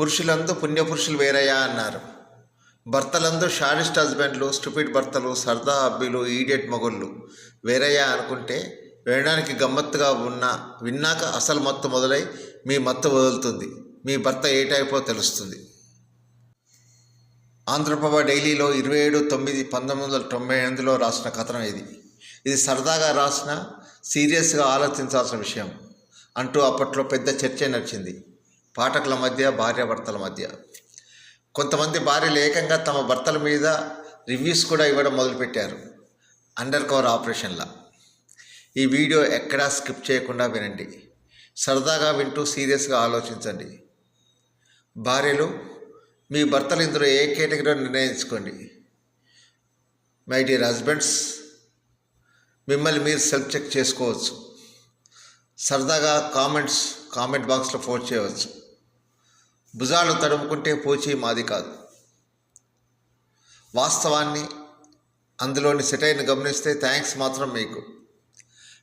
పురుషులందు పుణ్యపురుషులు వేరయ్యా అన్నారు. భర్తలందు sadist హస్బెండ్లు stupid భర్తలు సరదా అబ్బిలు ఈడియట్ మొగుళ్ళు వేరయ్యా అనుకుంటే వినడానికి గమ్మత్తుగా ఉన్నా విన్నాక అసలు మత్తు మొదలై మీ మత్తు వదులుతుంది. మీ భర్త ఏ టైపో తెలుస్తుంది. ఆంధ్రప్రభ డైలీలో ఇరవై ఏడు తొమ్మిది పంతొమ్మిది వందల తొంభై ఎనిమిదిలో రాసిన కథనం ఇది. ఇది సరదాగా రాసిన సీరియస్గా ఆలోచించాల్సిన విషయం. అంటూ అప్పట్లో పెద్ద చర్చ నడిచింది. పాఠకుల మధ్య భార్యాభర్తల మధ్య. కొంతమంది భార్యలు ఏకంగా తమ భర్తల మీద రివ్యూస్ కూడా ఇవ్వడం మొదలుపెట్టారు. అండర్ కవర్ ఆపరేషన్లా. ఈ వీడియో ఎక్కడా స్కిప్ చేయకుండా వినండి. సరదాగా వింటూ సీరియస్గా ఆలోచించండి. భార్యలు మీ భర్తలు ఇందులో ఏ కేటగిరీలో నిర్ణయించుకోండి? మై డియర్ హస్బెండ్స్ మిమ్మల్ని మీరు సెల్ఫ్ చెక్ చేసుకోవచ్చు. సరదాగా కామెంట్స్ కామెంట్ బాక్స్లో పోస్ట్ చేయవచ్చు. భుజాలు తడుముకుంటే పోచి మాది కాదు. వాస్తవాన్ని అందులోని సెటైర్ని గమనిస్తే థ్యాంక్స్ మాత్రం మీకు.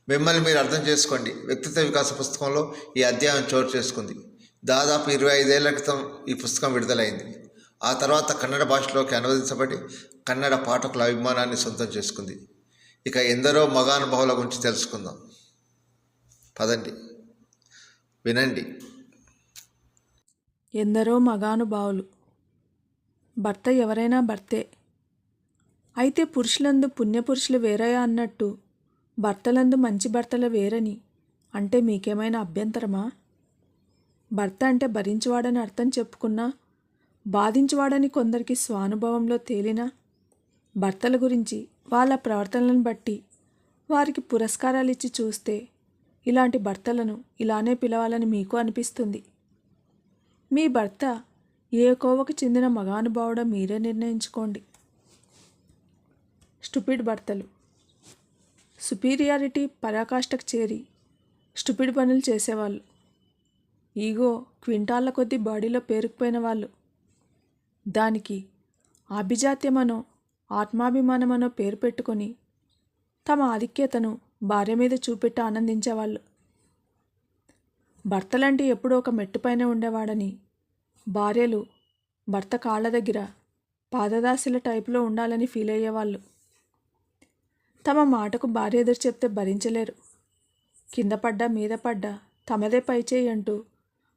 మిమ్మల్ని మీరు అర్థం చేసుకోండి. వ్యక్తిత్వ వికాస పుస్తకంలో ఈ అధ్యాయం చోటు చేసుకుంది. దాదాపు ఇరవై ఐదేళ్ళ క్రితం ఈ పుస్తకం విడుదలైంది. ఆ తర్వాత కన్నడ భాషలోకి అనువదించబడి కన్నడ పాఠకుల అభిమానాన్ని సొంతం చేసుకుంది. ఇక ఎందరో మగానుభావుల గురించి తెలుసుకుందాం. పదండి. వినండి. ఎందరో మగానుభావులు. భర్త ఎవరైనా భర్తే. అయితే పురుషులందు పుణ్యపురుషులు వేరయా అన్నట్టు భర్తలందు మంచి భర్తలు వేరని అంటే మీకేమైనా అభ్యంతరమా? భర్త అంటే భరించువాడని అర్థం చెప్పుకున్నా బాధించువాడని కొందరికి స్వానుభవంలో తేలినా భర్తల గురించి వాళ్ళ ప్రవర్తనలను బట్టి వారికి పురస్కారాలు ఇచ్చి చూస్తే ఇలాంటి భర్తలను ఇలానే పిలవాలని మీకు అనిపిస్తుంది. మీ భర్త ఏ కోవకు చెందిన మగానుభావుడో మీరే నిర్ణయించుకోండి. స్టూపిడ్ భర్తలు. సుపీరియారిటీ పరాకాష్ఠకు చేరి స్టూపిడ్ పనులు చేసేవాళ్ళు. ఈగో క్వింటాళ్ళ కొద్దీ బాడీలో పేరుకుపోయిన వాళ్ళు. దానికి ఆభిజాత్యమనో ఆత్మాభిమానమనో పేరు పెట్టుకొని తమ ఆధిక్యతను భార్య మీద చూపెట్టి ఆనందించేవాళ్ళు. భర్తలంటే ఎప్పుడూ ఒక మెట్టుపైన ఉండేవాడని భార్యలు భర్త కాళ్ళ దగ్గర పాదదాసుల టైపులో ఉండాలని ఫీల్ అయ్యేవాళ్ళు. తమ మాటకు భార్య ఎదురు చెప్తే భరించలేరు. కింద పడ్డా మీద పడ్డా తమదే పైచేయి అంటూ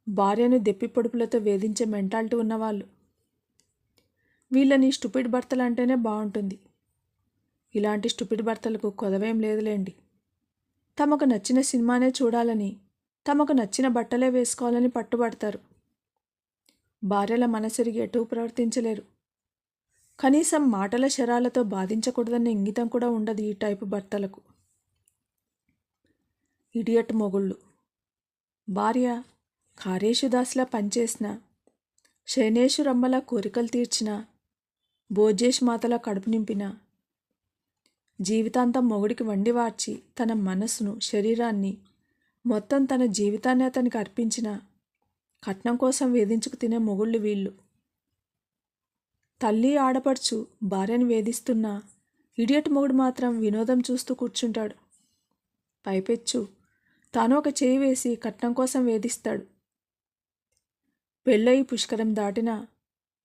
భార్యను దెప్పి పొడుపులతో వేధించే మెంటాలిటీ ఉన్నవాళ్ళు. వీళ్ళని స్టూపిడ్ భర్తలు అంటేనే బాగుంటుంది. ఇలాంటి స్టూపిడ్ భర్తలకు కొదవేం లేదులేండి. తమకు నచ్చిన సినిమానే చూడాలని తమకు నచ్చిన బట్టలే వేసుకోవాలని పట్టుబడతారు. భార్యల మనసెరిగి ఎటూ ప్రవర్తించలేరు. కనీసం మాటల శరాలతో బాధించకూడదన్న ఇంగితం కూడా ఉండదు ఈ టైపు భర్తలకు. ఇడియట్ మొగుళ్ళు. భార్య కారేషుదాస్లా పనిచేసిన శయనేశురమ్మల కోరికలు తీర్చిన భోజేష్ మాతల కడుపు నింపిన జీవితాంతం మొగుడికి వండి వార్చి తన మనస్సును శరీరాన్ని మొత్తం తన జీవితాన్ని అతనికి అర్పించిన కట్నం కోసం వేధించుకు తినే మొగుళ్ళు వీళ్ళు. తల్లి ఆడపడుచు భార్యను వేధిస్తున్న ఇడియట్ మొగుడు మాత్రం వినోదం చూస్తూ కూర్చుంటాడు. పైపెచ్చు. తాను ఒక చేయి వేసి కట్నం కోసం వేధిస్తాడు. పెళ్ళయి పుష్కరం దాటినా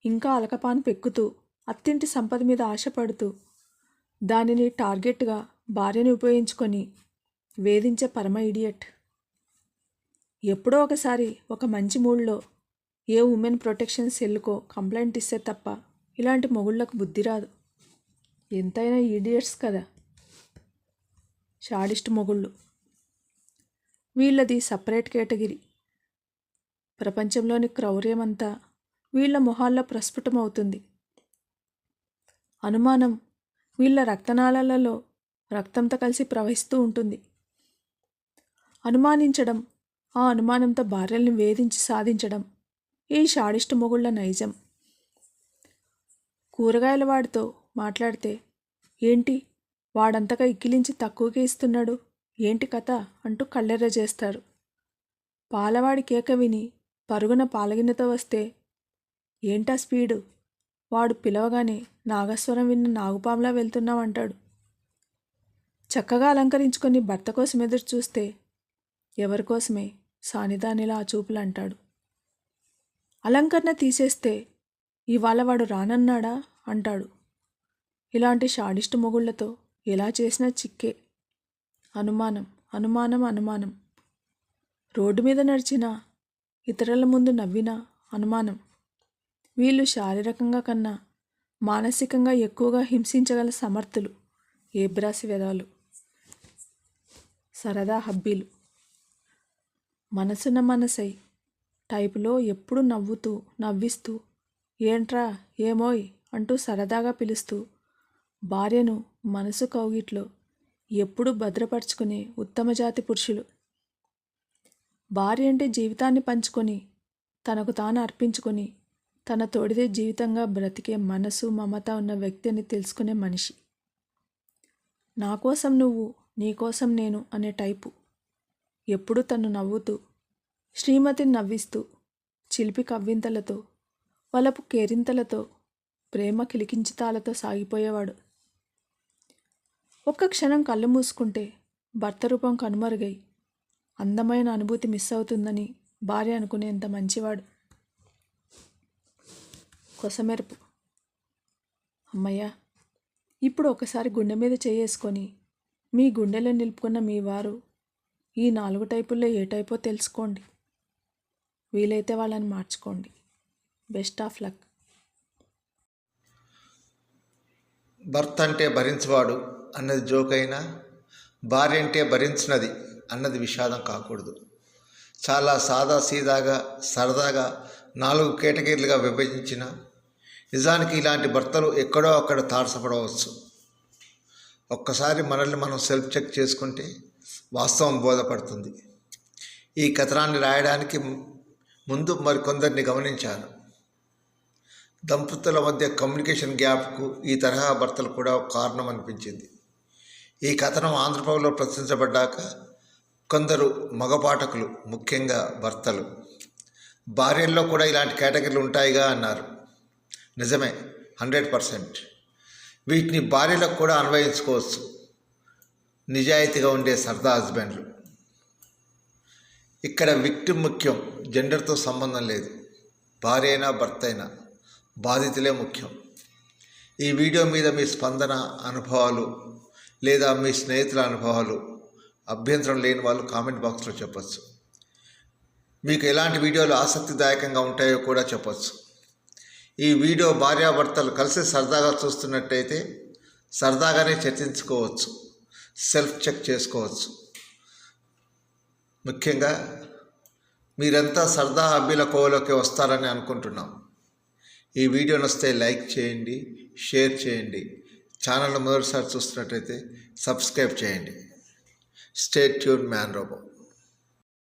ఇంకా అలకపాను పెక్కుతూ అత్తింటి సంపద మీద ఆశపడుతూ దానిని టార్గెట్గా భార్యని ఉపయోగించుకొని వేధించే పరమ ఇడియట్. ఎప్పుడో ఒకసారి ఒక మంచి మూడ్లో ఏ ఉమెన్ ప్రొటెక్షన్ సెల్కో కంప్లైంట్ ఇస్తే తప్ప ఇలాంటి మొగుళ్ళకు బుద్ధి రాదు. ఎంతైనా ఈడియట్స్ కదా షాడిస్ట్ మొగుళ్ళు. వీళ్ళది సపరేట్ కేటగిరీ. ప్రపంచంలోని క్రౌర్యమంతా వీళ్ళ మొహాల్లో ప్రస్ఫుటమవుతుంది. అనుమానం వీళ్ళ రక్తనాళాలలో రక్తంతో కలిసి ప్రవహిస్తూ ఉంటుంది. అనుమానించడం ఆ అనుమానంతో భార్యల్ని వేధించి సాధించడం ఈ షాడిస్ట్ మొగుళ్ళ నైజం. కూరగాయల వాడితో మాట్లాడితే ఏంటి? వాడంతగా ఇక్కిలించి తక్కువకే ఇస్తున్నాడు. ఏంటి కథ? అంటూ కళ్ళెర్ర చేస్తారు. పాలవాడి కేక విని పరుగున పాలగిన్నెతో వస్తే ఏంటా స్పీడు? వాడు పిలవగానే నాగస్వరం విన్న నాగుపాములా వెళ్తున్నామంటాడు చక్కగా అలంకరించుకొని భర్త కోసం ఎదురు చూస్తే ఎవరి కోసమే సానిదానిలా ఆ చూపులు అంటాడు. అలంకరణ తీసేస్తే ఇవాళ వాడు రానన్నాడా? అంటాడు. ఇలాంటి షాడిస్ట్ మొగుళ్ళతో ఎలా చేసినా చిక్కే. అనుమానం అనుమానం అనుమానం. రోడ్డు మీద నడిచినా ఇతరుల ముందు నవ్వినా అనుమానం. వీళ్ళు శారీరకంగా కన్నా మానసికంగా ఎక్కువగా హింసించగల సమర్థులు ఏబ్రాసి వెదాలు. సరదా హబ్బీలు. మనసున మనసై టైపులో ఎప్పుడు నవ్వుతూ నవ్విస్తూ ఏంట్రా ఏమోయ్ అంటూ సరదాగా పిలుస్తూ భార్యను మనసు కౌగిట్లో ఎప్పుడు భద్రపరుచుకునే ఉత్తమ జాతి పురుషులు. భార్య అంటే జీవితాన్ని పంచుకొని తనకు తాను అర్పించుకొని తన తోడిదే జీవితంగా బ్రతికే మనసు మమత ఉన్న వ్యక్తి అని తెలుసుకునే మనిషి. నా కోసం నువ్వు నీ కోసం నేను అనే టైపు. ఎప్పుడు తను నవ్వుతూ శ్రీమతిని నవ్విస్తూ చిలిపి కవ్వింతలతో వలపు కేరింతలతో ప్రేమ కిలికించితాలతో సాగిపోయేవాడు. ఒక్క క్షణం కళ్ళు మూసుకుంటే భర్త రూపం కనుమరుగై అందమైన అనుభూతి మిస్ అవుతుందని భార్య అనుకునేంత మంచివాడు. కొసమెరుపు. అమ్మయ్యా ఇప్పుడు ఒకసారి గుండె మీద చేసుకొని మీ గుండెలో నిలుపుకున్న మీ వారు ఈ నాలుగు టైపుల్లో ఏ టైపో తెలుసుకోండి. వీలైతే వాళ్ళని మార్చుకోండి. Best of luck. భర్త అంటే భరించవాడు అన్నది జోక్ అయినా భార్య అంటే భరించినది అన్నది విషాదం కాకూడదు. చాలా సాదా సీదాగా సరదాగా నాలుగు కేటగిరీలుగా విభజించిన నిజానికి ఇలాంటి భర్తలు ఎక్కడో అక్కడ తారసపడవచ్చు. ఒక్కసారి మనల్ని మనం సెల్ఫ్ చెక్ చేసుకుంటే వాస్తవం బోధపడుతుంది. ఈ కథనాన్ని రాయడానికి ముందు మరికొందరిని గమనించాను. దంపతుల మధ్య కమ్యూనికేషన్ గ్యాప్కు ఈ తరహా భర్తలు కూడా ఒక కారణం అనిపించింది. ఈ కథనం ఆంధ్రప్రభలో ప్రచురించబడ్డాక కొందరు మగపాఠకులు ముఖ్యంగా భర్తలు భార్యల్లో కూడా ఇలాంటి కేటగిరీలు ఉంటాయిగా అన్నారు. నిజమే హండ్రెడ్ పర్సెంట్. వీటిని భార్యలకు కూడా అన్వయించుకోవచ్చు. నిజాయితీగా ఉండే సరదా హస్బెండ్లు. ఇక్కడ విక్టిమ్ ముఖ్యం జెండర్తో సంబంధం లేదు. భార్య అయినా భర్త అయినా బాధితులే ముఖ్యం. ఈ వీడియో మీద మీ స్పందన అనుభవాలు లేదా మీ స్నేహితుల అనుభవాలు అభ్యంతరం లేని వాళ్ళు కామెంట్ బాక్స్లో చెప్పచ్చు. మీకు ఎలాంటి వీడియోలు ఆసక్తిదాయకంగా ఉంటాయో కూడా చెప్పచ్చు. ఈ వీడియో భార్యాభర్తలు కలిసి సరదాగా చూస్తున్నట్టయితే సరదాగానే చర్చించుకోవచ్చు. సెల్ఫ్ చెక్ చేసుకోవచ్చు. ముఖ్యంగా మీరంతా సరదా హబ్బీల కోవలోకి వస్తారని అనుకుంటున్నాం. ఈ వీడియో నస్తే లైక్ చేయండి షేర్ చేయండి ఛానల్ మొదటిసారి చూస్తున్నట్టయితే సబ్స్క్రైబ్ చేయండి. Stay tuned man robo.